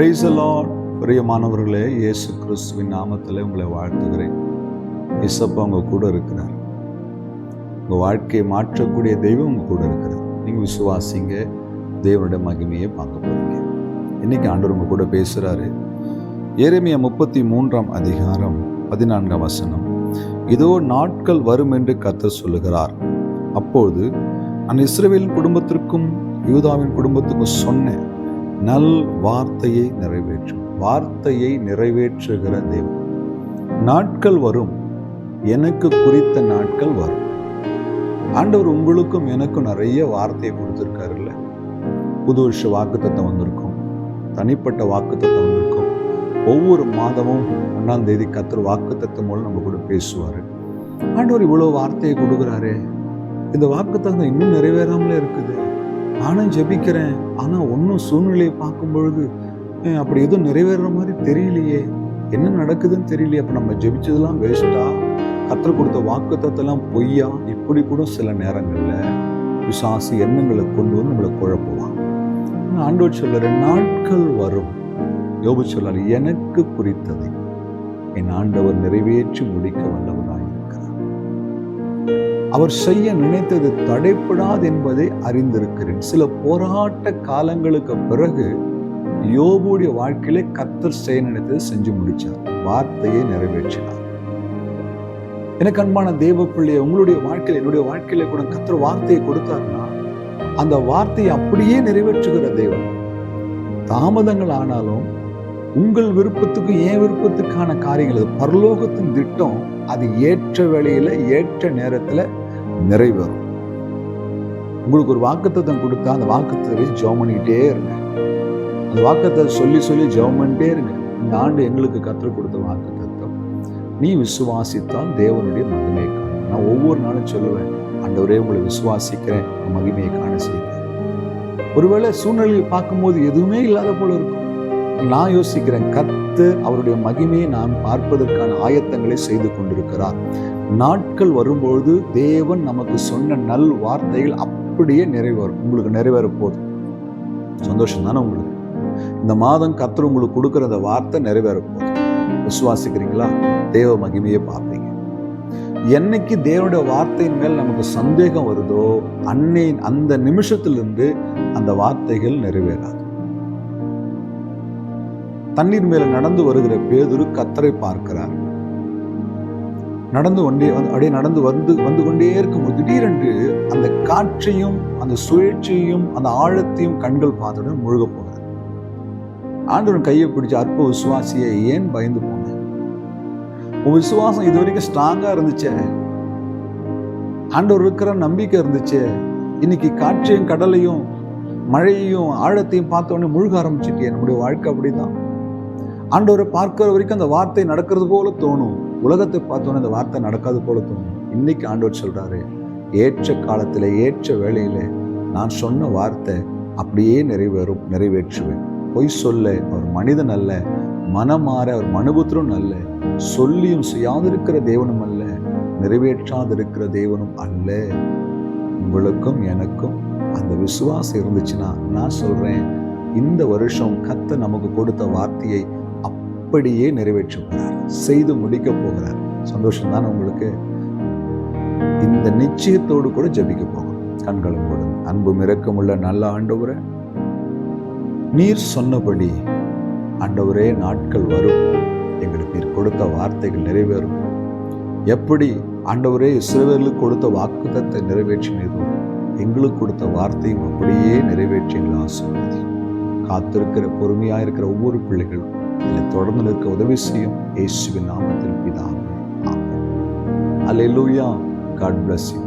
பிரைசலாட் பிரியமானவர்களே இயேசு கிறிஸ்துவின் நாமத்தில் உங்களை வாழ்த்துகிறேன். இசப்பா உங்க கூட இருக்கிறார். உங்க வாழ்க்கையை மாற்றக்கூடிய தெய்வம் உங்கள் கூட இருக்கிறார். நீங்க விசுவாசிங்க தேவனுடைய மகிமையை பார்க்க போறீங்க. இன்னைக்கு ஆண்டவர் உங்க கூட பேசுறாரு. ஏரேமியா முப்பத்தி மூன்றாம் அதிகாரம் பதினான்காம் வசனம். இதோ நாட்கள் வரும் என்று கத்த சொல்லுகிறார். அப்போது நான் இஸ்ரேவேலின் குடும்பத்திற்கும் யூதாவின் குடும்பத்துக்கும் சொன்னேன். நல் வார்த்தையை நிறைவேற்றும். வார்த்தையை நிறைவேற்றுகிற தேவன். நாட்கள் வரும். எனக்கு குறித்த நாட்கள் வரும். ஆண்டவர் உங்களுக்கும் எனக்கும் நிறைய வார்த்தையை கொடுத்துருக்காருல்ல. புது வருஷ வாக்குத்தத்தை வந்திருக்கும். தனிப்பட்ட வாக்குத்தத்தை வந்திருக்கும். ஒவ்வொரு மாதமும் ஒன்றாம் தேதி கத்தர் வாக்குத்தத்தம் மூலம் நம்ம கூட பேசுவார். ஆண்டவர் இவ்வளோ வார்த்தையை கொடுக்குறாரு. இந்த வாக்குத்தத்தம் இன்னும் நிறைவேறாமலே இருக்குது. நானும் ஜெபிக்கிறேன். ஆனால் ஒன்றும் சூழ்நிலையை பார்க்கும் பொழுது அப்படி எதுவும் நிறைவேறுற மாதிரி தெரியலையே. என்ன நடக்குதுன்னு தெரியலையே. அப்போ நம்ம ஜெபிச்சதெல்லாம் வேஸ்ட்டாக கத்தர் கொடுத்த வாக்குத்தத்தெல்லாம் பொய்யா? இப்படி கூட சில நேரங்களில் விசாசி எண்ணங்களை கொண்டு வந்து நம்மளை குழப்புவான். ஆனா சொல்லுற நாட்கள் வரும். யோபு சொல்லார் எனக்கு குறித்ததை என் ஆண்டவர் நிறைவேற்றி முடிக்க வல்லவராய் இருக்கிறார் அவர் செய்ய நினைத்தது தடைப்படாது என்பதை அறிந்திருக்கிறேன். சில போராட்ட காலங்களுக்கு பிறகு யோபுடைய வாழ்க்கையிலே கத்தர் செய்ய நினைத்ததை செஞ்சு முடிச்சார். வார்த்தையை நிறைவேற்றினார். எனக்கு அன்பான தேவ பிள்ளையை உங்களுடைய வாழ்க்கையில் என்னுடைய வாழ்க்கையில கூட கத்தர் வார்த்தையை கொடுத்தாருன்னா அந்த வார்த்தையை அப்படியே நிறைவேற்றுகிற தேவன். தாமதங்கள் ஆனாலும் உங்கள் விருப்பத்துக்கும் என் விருப்பத்துக்கான காரியங்கள் பரலோகத்தின் திட்டம் அது ஏற்ற வேளையில ஏற்ற நேரத்துல நிறைவேறும். உங்களுக்கு ஒரு வாக்குத்தத்தம் கொடுத்தா அந்த வாக்குத்தத்தை ஜெபம் பண்ணிக்கிட்டே இருங்க. அந்த வாக்கத்தை சொல்லி சொல்லி ஜெபம் பண்ணிட்டே இருங்க. இந்த ஆண்டு எங்களுக்கு கற்றுக் கொடுத்த வாக்குத்தத்தம். நீ விசுவாசித்தால் தேவனுடைய மகிமையை காணும் நான் ஒவ்வொரு நாளும் சொல்லுவேன் ஆண்டவரே உங்களை விசுவாசிக்கிறேன் மகிமையை காண செய்கிறேன் ஒருவேளை சூழ்நிலையை பார்க்கும்போது எதுவுமே இல்லாத போல இருக்கும். நான் யோசிக்கிறேன் கத்து அவருடைய மகிமையை நான் பார்ப்பதற்கான ஆயத்தங்களை செய்து கொண்டிருக்கிறார். நாட்கள் வரும்பொழுது தேவன் நமக்கு சொன்ன நல் வார்த்தைகள் அப்படியே நிறைவேறும். உங்களுக்கு நிறைவேற போதும். சந்தோஷம் தானே உங்களுக்கு? இந்த மாதம் கத்தர் உங்களுக்கு கொடுக்குற அந்த வார்த்தை நிறைவேற போகுது விசுவாசிக்கிறீங்களா? தேவ மகிமையை பார்ப்பீங்க. என்னைக்கு தேவனுடைய வார்த்தையின் மேல் நமக்கு சந்தேகம் வருதோ அன்னை அந்த நிமிஷத்திலிருந்து அந்த வார்த்தைகள் நிறைவேறாது. தண்ணீர் மேல நடந்து வருகிற பேதுரு கத்தரை பார்க்கிறார். நடந்து கொண்டே வந்து அப்படியே நடந்து வந்து வந்து கொண்டே இருக்கும்போது திடீரென்று அந்த காற்றையும் அந்த சுழற்சியையும் அந்த ஆழத்தையும் கண்கள் பார்த்தவுடன் முழுக போகிறது. ஆண்டவன் கையை பிடிச்ச அற்ப விசுவாசியை ஏன் பயந்து போன உன் விசுவாசம் இது வரைக்கும் ஸ்ட்ராங்காக இருந்துச்சே. ஆண்டவர் இருக்கிற நம்பிக்கை இருந்துச்சே. இன்னைக்கு காற்றையும் கடலையும் மழையையும் ஆழத்தையும் பார்த்த உடனே முழுக ஆரம்பிச்சிட்டியே. நம்முடைய வாழ்க்கை அப்படிதான். ஆண்டவரை பார்க்கிற வரைக்கும் அந்த வார்த்தை நடக்கிறது போல தோணும். உலகத்தை பார்த்தோன்னே அந்த வார்த்தை நடக்காது போல தோணும். இன்னைக்கு ஆண்டவர் சொல்றாரு ஏற்ற காலத்துல ஏற்ற வேளையில நான் சொன்ன வார்த்தை அப்படியே நிறைவேறும் நிறைவேற்றுவேன். பொய் சொல்ல அவர் மனிதன் அல்ல மனமாற அவர் மனுபுத்திரம் அல்ல சொல்லியும் செய்யாதிருக்கிற தேவனும் அல்ல நிறைவேற்றாதிருக்கிற தேவனும் அல்ல. உங்களுக்கும் எனக்கும் அந்த விசுவாசம் இருந்துச்சுன்னா நான் சொல்றேன் இந்த வருஷம் கத்த நமக்கு கொடுத்த வார்த்தையை அப்படியே நிறைவேற்ற போகிறார் செய்து முடிக்க போகிறார். சந்தோஷம் தான் உங்களுக்கு. இந்த நிச்சயத்தோடு கூட ஜெபிக்க போகும் கண்களும் கூட அன்பு மிரக்கமுள்ள நல்ல ஆண்டவரே நீர் சொன்னபடி ஆண்டவரே நாட்கள் வரும். எங்களுக்கு நீர் கொடுத்த வார்த்தைகள் நிறைவேறும். எப்படி ஆண்டவரே இஸ்ரவேலுக்கு கொடுத்த வாக்குத்தத்தை நிறைவேற்றினதோ எங்களுக்கு கொடுத்த வார்த்தையும் அப்படியே நிறைவேற்றினா எங்களை ஆசீர்வதி காத்திருக்கிற பொறுமையா இருக்கிற ஒவ்வொரு பிள்ளைகளும் இதில் தொடர்ந்து நிற்க உதவி செய்யும் இயேசுவின் நாமத்தில் பிதாவே. ஆமாம் அல்லேலூயா காட் பிளஸ் யூ